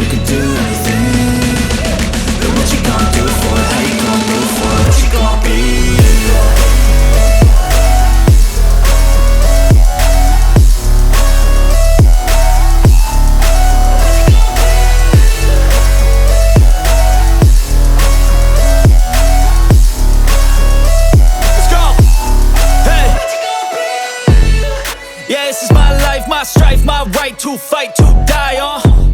you can do anything? But what you gonna do for it? How you gonna move for it? What you gonna be? Let's go! Hey! Yeah, this is my life, my strife, my right to fight, to die on.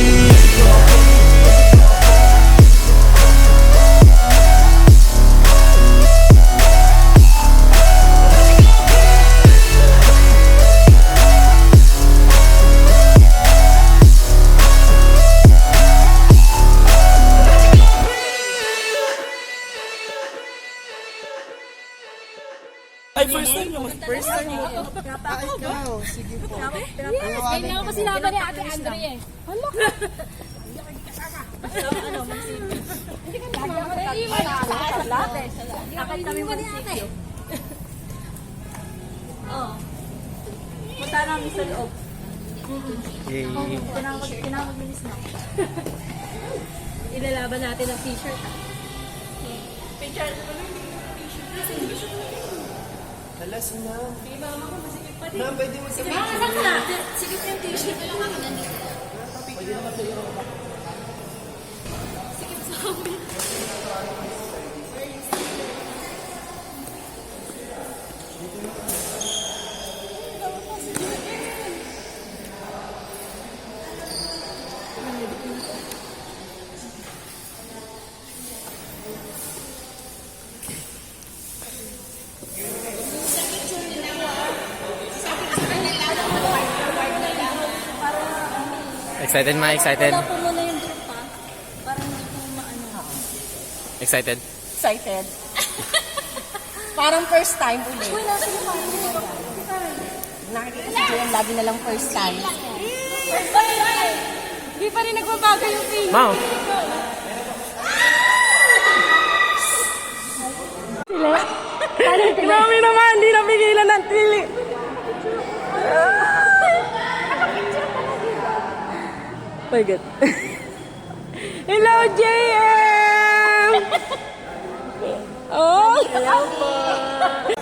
Ay, first time mo. First time mo. Ah, ikaw. Sige po. Ganyan ako kasi laban ni Ate Andre eh. Hala ka. Ano. Hindi ka naman. Naiiwan na ako. Lahat. Akal kami magsipin. Oo. Punta namin sa loob. Tinawag, tinawag minis na. Ilalaban natin ang t-shirt. ah. Picture. Alas na. Ma'am, pwede mo sabihin. Mga kasang ka na. Sige, yung t-shirt na lang kami nandito. Sikip sa amin. Excited ma? Excited? Wala po muna yung group pa. Para hindi po maano. Excited? excited. Parang first time ulit. Uy, nasa yung parang. Nakikita si lagi na lang first time. Hindi pa rin nagbabago yung feeling. Mau? My God. Hello, JM! Oh! Hello po!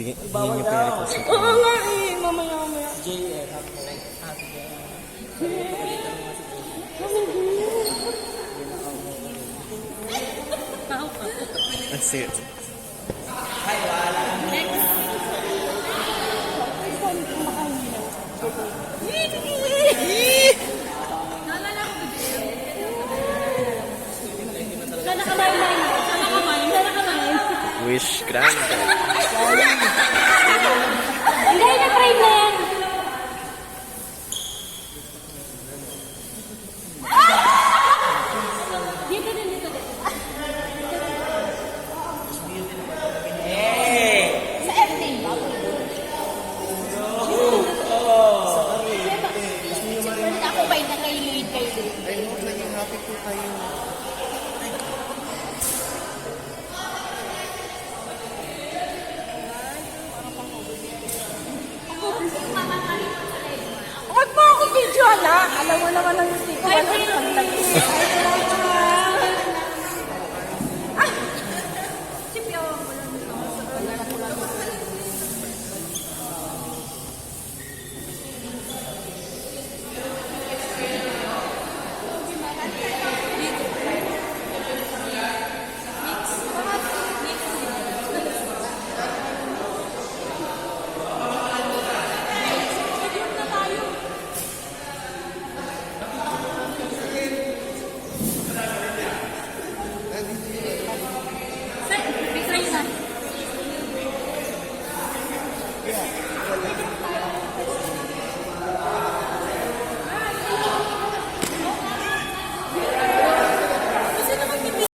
Bigyan hingin niyo po yung request niyo. Oo nga eh, mamaya mamaya. That's it. Lloyd? Huwag mo ako video na. Alam mo naman ang hindi ko walang pagtagpo. Try na.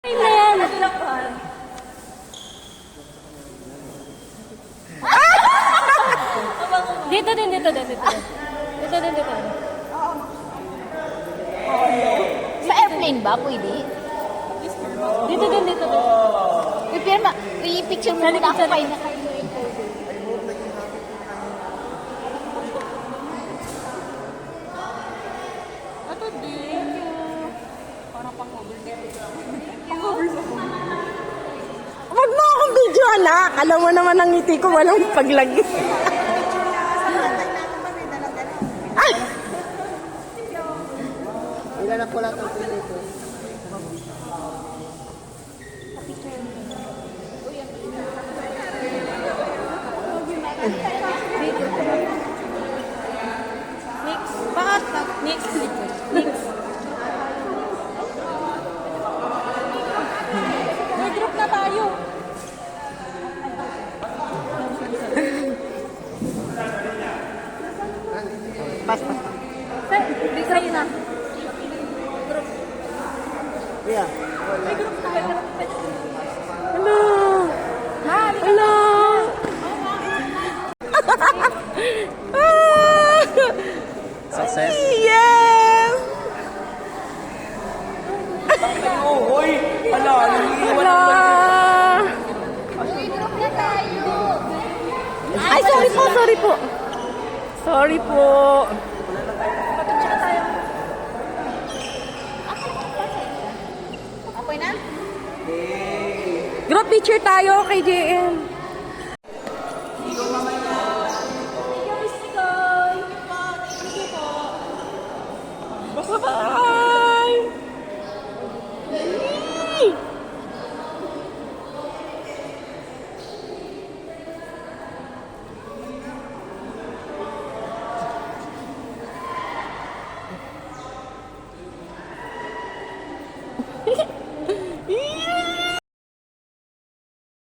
Try na yan. Dito din, dito din, dito din. Dito din, dito din. Sa airplane ba? Pwede? Dito din, dito din. Ipirma, i-picture mo muna ako pa Lloyd. Ito din. Parang pang-cover Huwag mo akong video anak. Alam mo naman ang ngiti ko walang paglagi. Ay! Ilan na po lang Next clip. Next. Success. Yes! May group na tayo. Ay, sorry po, sorry po. Sorry po. Okay na? Group picture tayo kay JM. Hey!